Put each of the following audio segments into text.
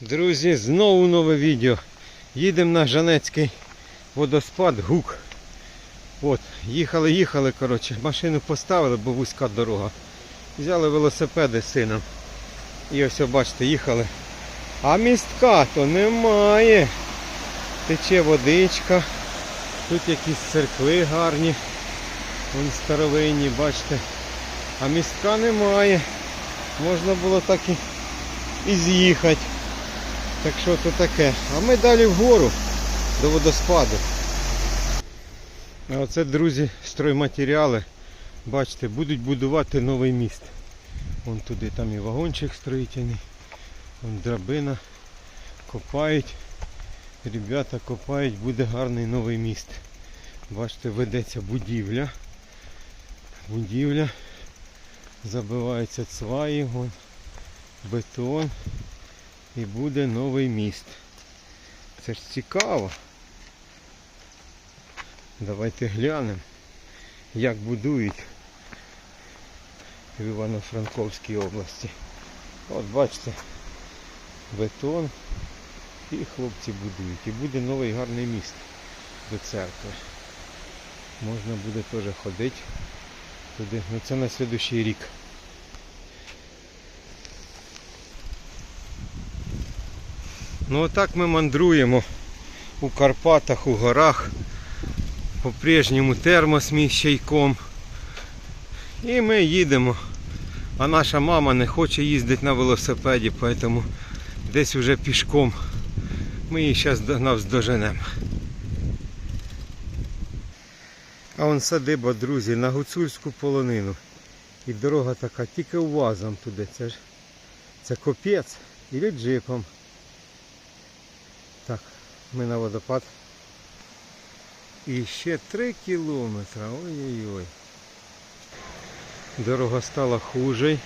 Друзі, знову нове відео. Їдемо на Жанецький водоспад Гук. От, їхали, їхали, коротше, машину поставили, бо вузька дорога. Взяли велосипеди з сином. І ось, бачите, їхали. А містка то немає. Тече водичка. Тут якісь церкви гарні. Вон старовинні, бачите. А містка немає. Можна було так і, і з'їхати. Так що то таке. А ми далі вгору до водоспаду. А оце, друзі, стройматеріали. Бачите, будуть будувати новий міст. Вон туди там і вагончик строїтельний. Вон драбина. Копають. Ребята копають, буде гарний новий міст. Бачите, ведеться будівля. Будівля. Забиваються цваї, вон, бетон. І буде новий міст. Це ж цікаво. Давайте глянемо, як будують в Івано-Франковській області. От бачите, бетон і хлопці будують. І буде новий гарний міст до церкви. Можна буде теж ходити туди. Ну це на слідущий рік. Ну отак ми мандруємо у Карпатах, у горах. По-прежньому термос мій чайком. І ми їдемо. А наша мама не хоче їздити на велосипеді, тому десь вже пішком. Ми її зараз навздоженемо. А он садиба, друзі, на гуцульську полонину. І дорога така, тільки увазом туди. Це ж це копець. Ілі джипом. Так, ми на водопад. І ще 3 кілометри. Ой-ой-ой. Дорога стала хуже.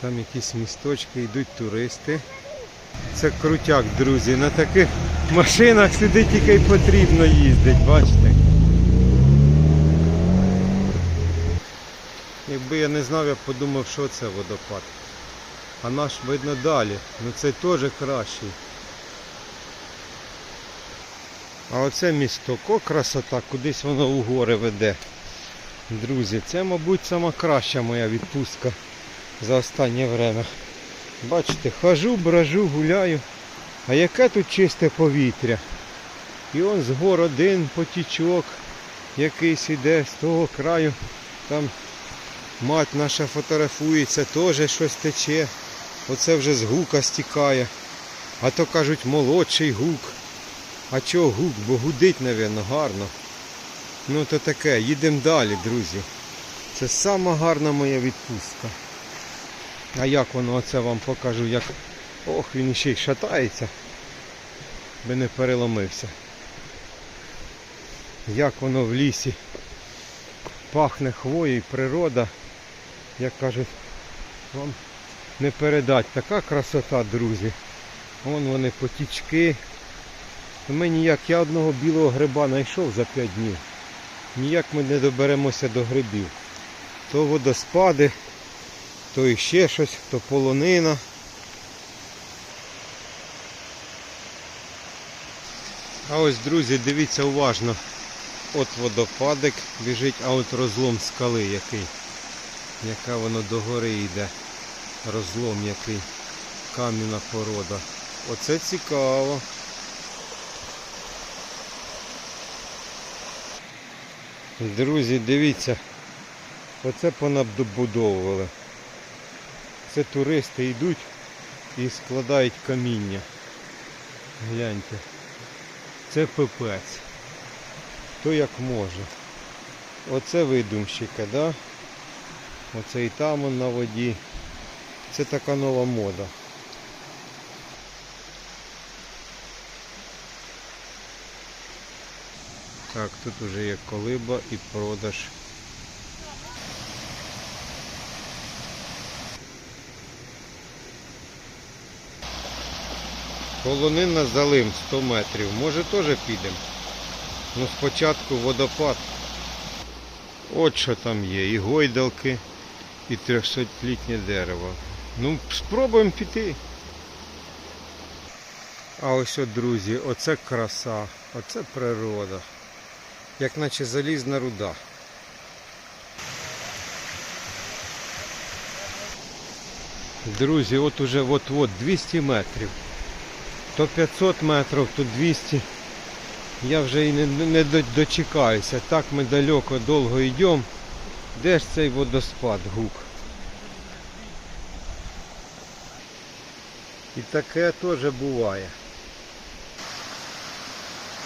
Там якісь місточки, йдуть туристи. Це крутяк, друзі. На таких машинах сюди тільки й потрібно їздити, бачите? Якби я не знав, я б подумав, що це водопад. А наш видно далі. Ну це теж кращий. А оце місток, о красота, кудись воно у гори веде. Друзі, це, мабуть, сама краща моя відпустка за останнє время. Бачите, хожу, бражу, гуляю. А яке тут чисте повітря. І он з гор один потічок якийсь іде з того краю. Там мать наша фотографується, теж щось тече. Оце вже з гука стікає. А то кажуть молодший гук. А чого гук? Бо гудить, напевно, гарно. Ну то таке, їдемо далі, друзі. Це сама гарна моя відпустка. А як воно оце вам покажу, як... Ох, він ще й шатається, би не переломився. Як воно в лісі пахне хвоєю, природа, як кажуть, вам не передать. Така красота, друзі. Вон вони потічки. Ми ніяк, я одного білого гриба знайшов за 5 днів. Ніяк ми не доберемося до грибів. То водоспади, то іще щось, то полонина. А ось, друзі, дивіться уважно. От водопадик біжить, а от розлом скали який. Яка воно догори йде. Розлом який. Кам'яна порода. Оце цікаво. Друзі, дивіться, оце понабудовували. Це туристи йдуть і складають каміння. Гляньте. Це пипець. Хто як може. Оце видумщика, да? Оце і там на воді. Це така нова мода. Так, тут уже є колиба і продаж. Полонина залим 100 метрів. Може теж підемо. Ну спочатку водопад. От що там є. І гойдалки, і 300-літнє дерево. Ну, спробуємо піти. А ось от, друзі, оце краса, оце природа. Як наче залізна руда. Друзі, от уже от-от 200 метрів. То 500 метрів, то 200. Я вже і не, не дочекаюся. Так ми далеко довго йдемо. Де ж цей водоспад гук? І таке теж буває.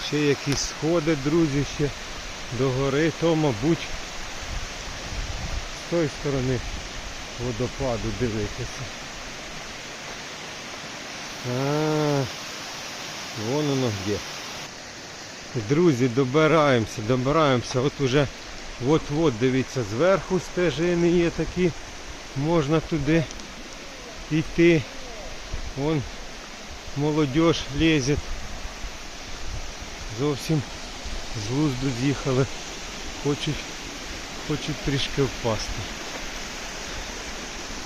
Ще якісь сходи, друзі, ще до гори, то, мабуть, з тої сторони водопаду дивитися. А, вон воно де. Друзі, добираємося, добираємося. От уже от-от, дивіться, зверху стежини є такі. Можна туди йти. Вон молодіж лезет. Зовсім з глузду з'їхали. Хочуть, хочуть трішки впасти.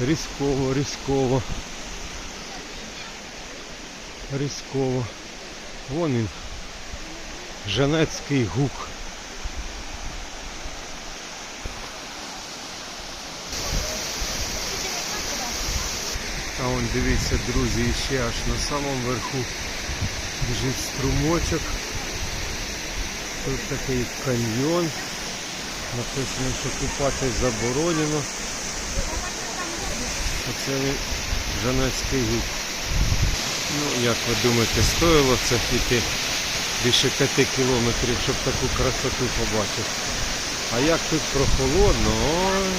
Різково, різково. Різково. Вон він. Жанецький гук. А вон дивіться, друзі, ще аж на самому верху біжить струмочок. Тут такий каньйон. Написано, що купатись заборонено. Оце Жанецький гук. Ну, як ви думаєте, стоїло це йти більше 5 кілометрів, щоб таку красоту побачити. А як тут прохолодно, ой.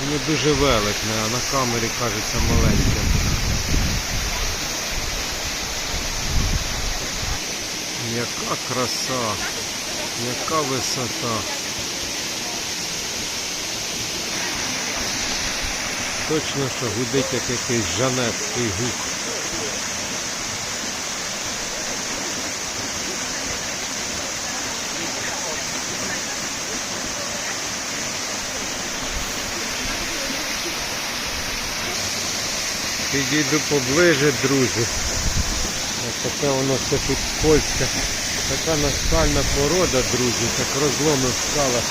Воно дуже великне, а на камері кажеться маленьке. Яка краса, яка висота. Точно, що гудить як якийсь жанецький гук. Підійду поближе, друзі. Ось таке воно все тут скользке. Така наскальна порода, друзі, так розломи в скалах,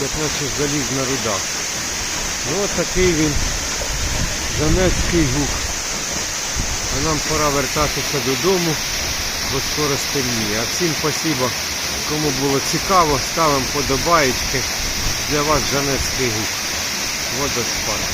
як наче залізна руда. Ну от такий він Жанецький гук. А нам пора вертатися додому, бо скоро стемніє. А всім спасибо, кому було цікаво, ставимо подобаєчки. Для вас Жанецький гук. Водоспад.